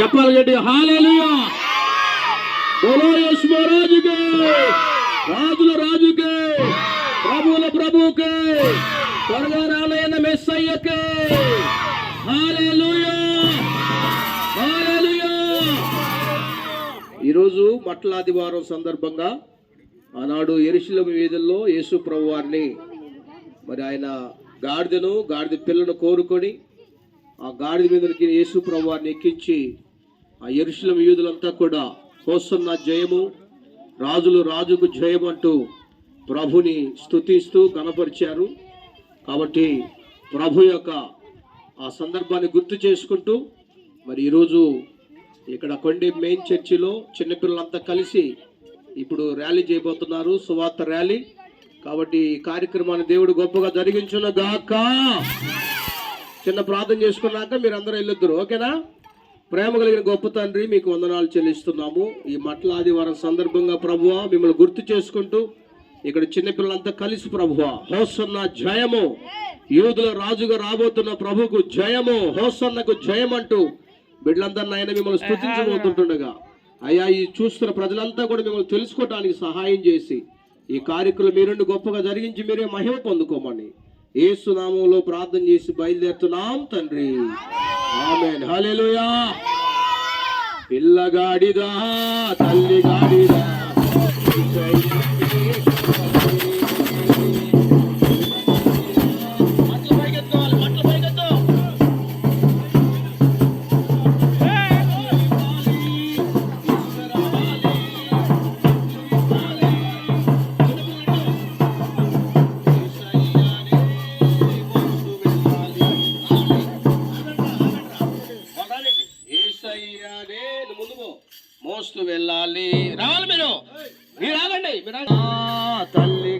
చెప్పాలి గట్టి హాలేలుయా. బోలో యేసు రాజుల రాజుకే. ప్రభువుల ప్రభుకే త్వరగా మెస్సయ్యకే. హాలేలుయా. హాలేలుయా. ఈరోజు మట్లాదివారం సందర్భంగా ఆనాడు ఎరుశిలం వీధుల్లో యేసు ప్రభు వారిని మరి ఆయన గాడిదను గాడిద పిల్లను కోరుకొని ఆ గాడిద మీదకి యేసు ప్రభు వారిని ఎక్కించి ఆ ఎరుశిలం యూదులంతా కూడా కోస్తున్న జయము రాజులు రాజుకు జయం అంటూ ప్రభుని స్తుతిస్తూ కనపరిచారు కాబట్టి ప్రభు యొక్క ఆ సందర్భాన్ని గుర్తు చేసుకుంటూ మరి ఈరోజు ఇక్కడ కొండే మెయిన్ చర్చిలో చిన్నపిల్లలంతా కలిసి ఇప్పుడు ర్యాలీ చేయబోతున్నారు సువార్త ర్యాలీ. కాబట్టి ఈ కార్యక్రమాన్ని దేవుడు గొప్పగా జరిగించును గాక చిన్న ప్రార్థన చేసుకున్నాక మీరు అందరూ వెళ్ళొద్దురు ఓకేనా? ప్రేమ కలిగిన గొప్ప తండ్రి మీకు వందనాలు చెల్లిస్తున్నాము. ఈ మట్ల ఆదివారం సందర్భంగా ప్రభువ మిమ్మల్ని గుర్తు చేసుకుంటూ ఇక్కడ చిన్నపిల్లలంతా కలిసి ప్రభువ హోసన్న జయము. యూదుల రాజుగా రాబోతున్న ప్రభుకు జయము హోసన్నకు జయం అంటూ బిడ్డలందరినీ ఆయన మిమ్మల్ని స్థుతించబోతుంటుండగా. అయ్యా ఈ చూస్తున్న ప్రజలంతా కూడా మిమ్మల్ని తెలుసుకోవడానికి సహాయం చేసి ఈ కార్యక్రమం మీరుండి గొప్పగా జరిగించి మీరే మహిమ పొందుకోమని ఏసునామంలో ప్రార్థన చేసి బయలుదేరుతున్నాం తండ్రి. పిల్లగాడిదా తల్లి ఏసయ్యానే నువ్వు మోస్తూ వెళ్ళాలి. రావాలి మీరు. మీరు రాగండి తల్లి